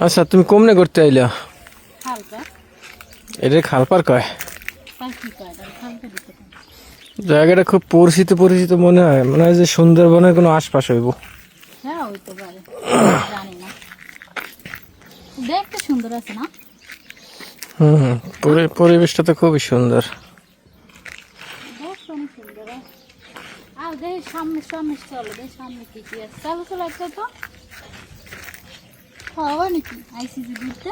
আচ্ছা তুমি কমনে করতে আইলা? এটা খালপার কয়। জায়গাটা খুব পরিচিত পরিচিত মনে হয়। মনে হয় যে সুন্দরবনের কোনো আশপাশ হইব। হ্যাঁ হুম হুম। পরি- পরিবেশটা তো খুবই সুন্দর। দেখ সামনে সামনে চলো সামনে কি কি আছে। চলো চলো একটা তো? খাওয়া নাকি? ঘুরতে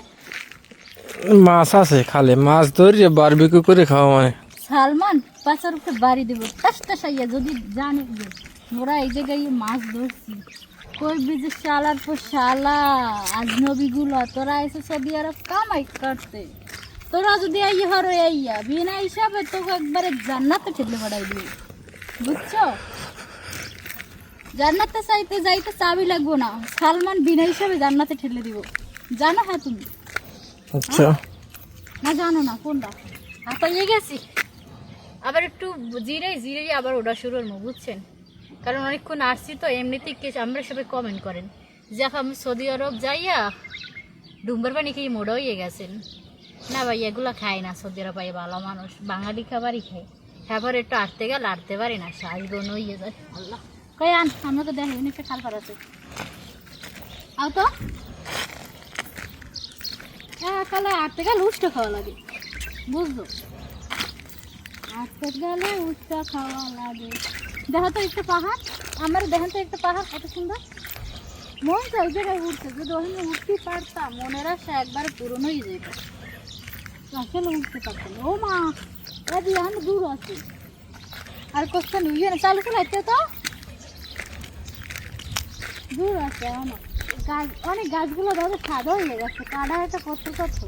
মাছ আছে খালে মাছ ধরি বারবিকিউ করে খাওয়া মানে। সালমান পাশার উপরে বাড়ি দেবো। টাস টাস আইয়া যদি জানি যে মোরা এই জায়গায় মাছ ধরছি কই ব্রিজের শালার পর শালা আজনবীগুলো তোরা এসে সৌদি আরব কামাই করতে। তোরা যদি আই হরো আইয়া বিনা হিসাবে তোকে একবারে জান্নাতে ঠেলে বাড়াই দিবি। বুঝছ? জান্নাতে চাইতে যাইতে চাবি লাগবো না। সালমান বিনা হিসাবে জান্নাতে ঠেলে দিব। জানো হ্যাঁ তুমি? আচ্ছা। না জানো না কোনটা? হাঁপাইয়ে গেছি। আবার একটু জিরে জিরে আবার ওটা শুরু হলো বুঝছেন? কারণ অনেকক্ষণ আসছি তো এমনিতেই কে আমরা সবাই কমেন্ট করেন। যে আমি সৌদি আরব যাইয়া ডুম্বার পানি খেয়ে মোড়া হয়ে গেছেন। না ভাই এগুলো খায় না সৌদি আরব ভাই ভালো মানুষ। বাঙালি খাবারই খায়। তারপর একটু আটতে গেলে আটতে পারি না সাজ বোন হয়ে যায়। আল্লাহ। কই আন আমরা তো দেখি একটা খাল পার আছে। আও তো। তাহলে আটতে গেলে উষ্টা খাওয়া লাগে, বুঝলো? আটতে গেলে উষ্টা খাওয়া লাগে। দেখো তো একটা পাহাড়, আমার দেখেন তো একটা পাহাড়, কত সুন্দর। মন চাই ওই জায়গায় উঠতে যদি ওখানে উঠতে পারতাম, মনের আশা একবার পূরণ হয়ে যেত। আসলে উঠতে পারতাম। ও মা, এ দিয়ে আমি দূর আছি। আর কোশ্চেন ইয়ে চালু করে তো। দূর আছে আমার। গাছ, অনেক গাছগুলো দাদা সাদা হয়ে গেছে, কাদা একটা কত কত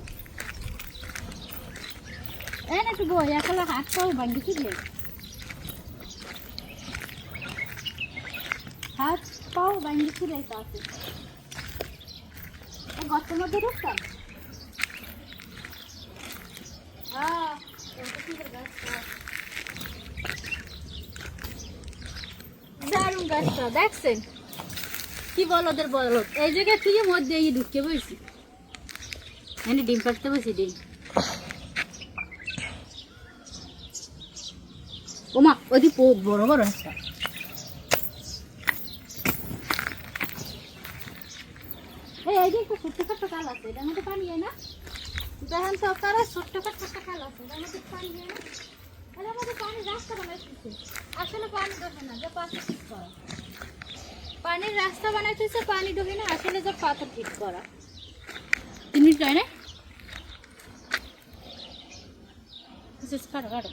এই না একটু বই একলা হাত পাও ভাঙ্গি কি হাত পাও ভাঙ্গি কি রেখে আছে গর্তের মধ্যে ঢুকতাম? গাছটা? দারুণ গাছটা, দেখছেন? কি বল ওদের বল? এই জায়গায় তুই মধ্যে এই ঢুকে বসি। এনে ডিম পাড়তে বসি, ডিম। ওমা ওদি বড় বড় একটা। এই যে ছোট্ট ছোট্ট কাল আছে পানি না? ছোট্ট ছোট্ট কাল পানি না? পানি রাস্তা আসলে পানি না যে পাশে ঠিক করা। পানির রাস্তা বানাইতেছে পানি ঢুকে না আসলে যে পাথর ঠিক করা। তিন মিনিট না। কাটো কাটো